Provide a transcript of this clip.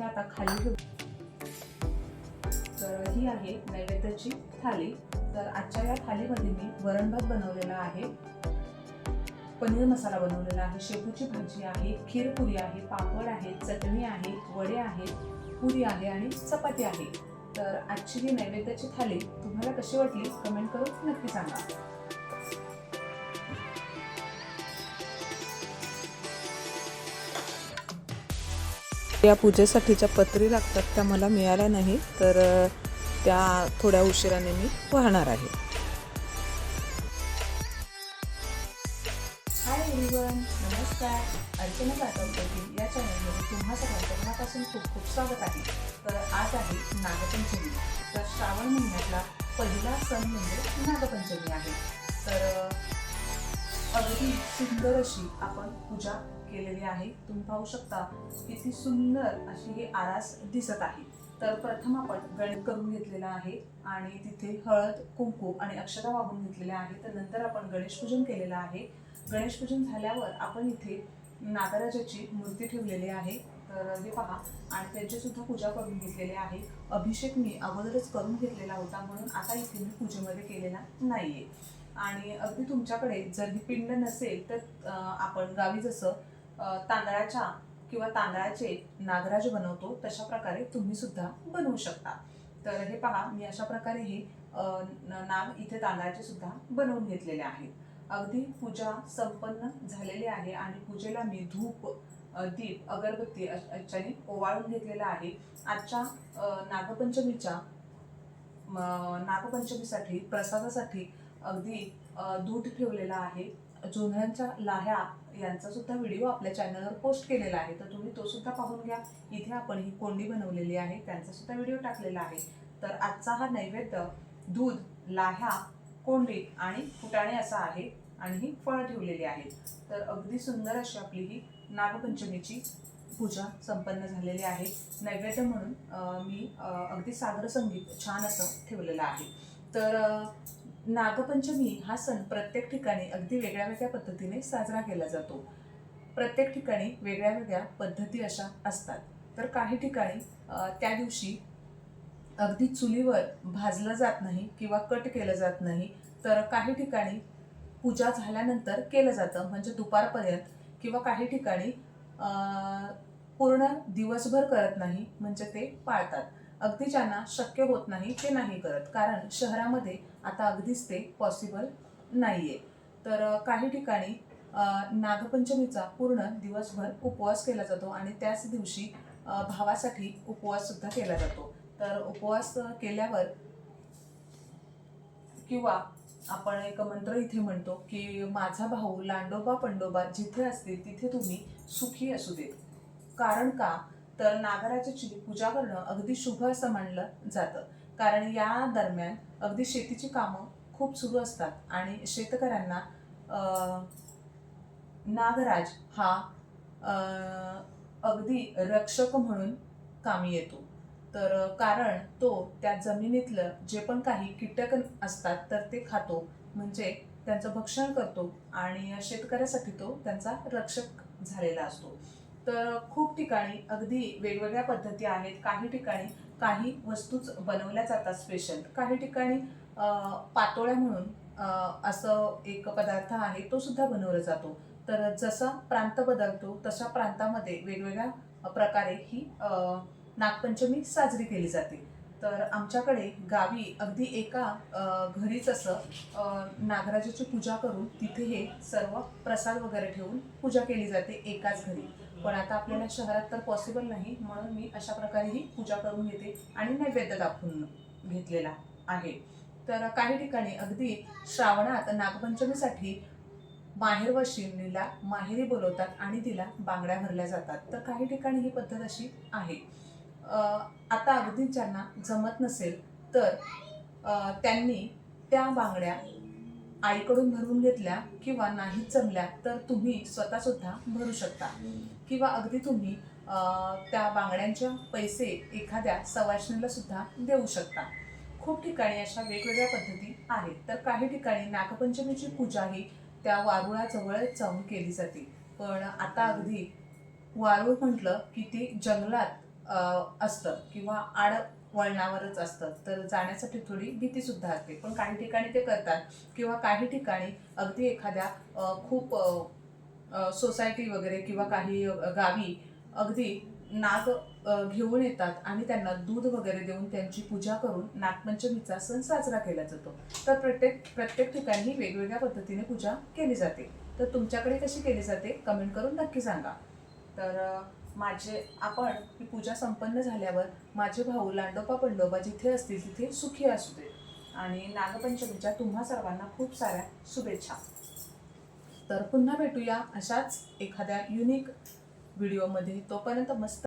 इथे आता खाली ठेव. तर ही आहे नैवेद्याची थाली. तर आजच्या या थालीमध्ये मी वरण भात बनवलेला आहे. पनीर मसाला बनवलेला आहे. शेपूची भाजी आहे खीरपुरी आहे पापड आहे चटणी आहे वडे आहेत पुरी आहे आणि चपाती आहे. तर आजची ही नैवेद्याची थाली तुम्हाला कशी वाटली कमेंट करून नक्की सांगा. या पूजेसाठीच्या पत्री लागतात त्या मला मिळाल्या नाही तर त्या थोड्या उशिराने मी वाहणार आहे. हाय एव्हरीवन नमस्कार. अर्चना जाधवपैकी या चॅनलमध्ये तुम्हा सगळ्यांचं मनापासून खूप खूप स्वागत आहे. तर आज आहे नागपंचमी. तर श्रावण महिन्यातला पहिला सण म्हणजे नागपंचमी आहे. तर अगदी सुंदर अशी आपण पूजा केलेली आहे. तुम्ही पाहू शकता किती सुंदर अशी ही आरास दिसत आहे. तर प्रथम आपण गणित करून घेतलेला आहे आणि तिथे हळद कुंकू आणि अक्षता वाहून घेतलेल्या आहे. तर नंतर आपण गणेश पूजन केलेलं आहे. गणेश पूजन झाल्यावर आपण इथे नागराजाची मूर्ती ठेवलेली आहे. तर हे पहा. आणि त्यांची सुद्धा पूजा करून घेतलेली आहे. अभिषेक मी अगोदरच करून घेतलेला होता म्हणून आता इथे मी पूजेमध्ये केलेला नाहीये. आणि अगदी तुमच्याकडे जर ही पिंड नसेल तर आपण गावी जसं तांदळाच्या किंवा तांदळाचे नागराज बनवतो तशा प्रकारे तुम्ही सुद्धा बनवू शकता. तर हे पहा मी अशा प्रकारे हे नाग इथे तांदळाचे सुद्धा बनवून घेतलेले आहेत. अगदी पूजा संपन्न झालेली आहे आणि पूजेला मी धूप दीप अगरबत्ती याच्याने ओवाळून घेतलेला आहे. आजच्या नागपंचमीच्या नागपंचमीसाठी प्रसादासाठी अगदी दूध ठेवलेला आहे. जोंधळ्यांच्या लाह्या यांचा सुद्धा व्हिडिओ आपल्या चॅनलवर पोस्ट केलेला आहे. तर तुम्ही तो सुद्धा पाहून घ्या. इथे आपण ही कोंडी बनवलेली आहे. त्यांचा सुद्धा व्हिडिओ टाकलेला आहे. तर आजचा हा नैवेद्य दूध लाह्या कोंडी आणि फुटाणे असा आहे आणि ही फळं ठेवलेली आहेत. तर अगदी सुंदर अशी आपली ही नागपंचमीची पूजा संपन्न झालेली आहे. नैवेद्य म्हणून मी अगदी सागर संगीत छान असं ठेवलेलं आहे. तर नागपंचमी हा सण प्रत्येक ठिकाणी अगदी वेगळ्या वेगळ्या पद्धतीने साजरा केला जातो. प्रत्येक ठिकाणी वेगळ्या वेगळ्या पद्धती अशा असतात. तर काही ठिकाणी त्या दिवशी अगदी चुलीवर भाजलं जात नाही किंवा कट केलं जात नाही तर काही ठिकाणी पूजा झाल्यानंतर केलं जातं. म्हणजे दुपारपर्यंत किंवा काही ठिकाणी पूर्ण दिवसभर करत नाही म्हणजे ते पाळतात. अगदी ज्यांना शक्य होत नाही ते नाही करत. कारण शहरामध्ये आता अगदीच ते पॉसिबल नाही आहे तर काही ठिकाणी नागपंचमीचा पूर्ण दिवसभर उपवास केला जातो आणि त्याच दिवशी भावासाठी उपवाससुद्धा केला जातो. तर उपवास केल्यावर किंवा आपण एक मंत्र इथे म्हणतो की माझा भाऊ लांडोबा पंडोबा जिथे असतील तिथे तुम्ही सुखी असू देत. कारण का? तर नागराजाची पूजा करणं अगदी शुभ असं मानलं जातं. कारण या दरम्यान अगदी शेतीची कामं खूप सुरू असतात आणि शेतकऱ्यांना नागराज हा अगदी रक्षक म्हणून कामी येतो. तर कारण तो त्या जमिनीतलं जे पण काही कीटक असतात तर ते खातो. म्हणजे त्यांचं भक्षण करतो आणि शेतकऱ्यासाठी तो त्यांचा रक्षक झालेला असतो. तर खूप ठिकाणी अगदी वेगवेगळ्या पद्धती आहेत. काही ठिकाणी काही वस्तूच बनवल्या जातात स्पेशल काही ठिकाणी पातोळ्या म्हणून असं एक पदार्थ आहे तो सुद्धा बनवला जातो. तर जसा प्रांत बदलतो तशा प्रांतामध्ये वेगवेगळ्या प्रकारे ही नागपंचमी साजरी केली जाते. तर आमच्याकडे गावी अगदी एका घरीच असं नागराजाची पूजा करून तिथे हे सर्व प्रसाद वगैरे ठेवून पूजा केली जाते एकाच घरी. पण आता आपल्याला शहरात तर पॉसिबल नाही म्हणून मी अशा प्रकारे ही पूजा करून घेते आणि नैवेद्य दाखवून घेतलेला आहे. तर काही ठिकाणी अगदी श्रावणात नागपंचमीसाठी माहेर वशिनीला माहेरी बोलवतात आणि तिला बांगड्या भरल्या जातात. तर काही ठिकाणी ही पद्धत अशी आहे. आता अगदी ज्यांना जमत नसेल तर त्यांनी त्या बांगड्या आईकडून भरून घेतल्या किंवा नाही जमल्या तर तुम्ही स्वतः सुद्धा भरू शकता. किंवा अगदी तुम्ही त्या बांगड्यांचे पैसे एखाद्या सवाशणीला सुद्धा देऊ शकता. खूप ठिकाणी अशा वेगवेगळ्या पद्धती आहेत. तर काही ठिकाणी नागपंचमीची पूजा ही त्या वारुळाजवळच जाऊन केली जाते. पण आता अगदी वारूळ म्हटलं की ती जंगलात असतं किंवा आड वळणावरच असतं. तर जाण्यासाठी थोडी भीती सुद्धा असते. पण काही ठिकाणी ते करतात किंवा काही ठिकाणी अगदी एखाद्या खूप सोसायटी वगैरे किंवा काही गावी अगदी नाग घेऊन येतात आणि त्यांना दूध वगैरे देऊन त्यांची पूजा करून नागपंचमीचा सण साजरा केला जातो. तर प्रत्येक प्रत्येक ठिकाणी वेगवेगळ्या पद्धतीने पूजा केली जाते. तर तुमच्याकडे कशी केली जाते? कमेंट करून नक्की सांगा. तर माझे आपण ही पूजा संपन्न झाल्यावर माझे भाऊ लांडोपा पंडोबा जिथे असतील तिथे सुखी असू दे. आणि नागपंचमीच्या तुम्हा सर्वांना खूप साऱ्या शुभेच्छा. तर पुन्हा भेटूया अशाच एखाद्या युनिक व्हिडिओमध्ये तोपर्यंत मस्त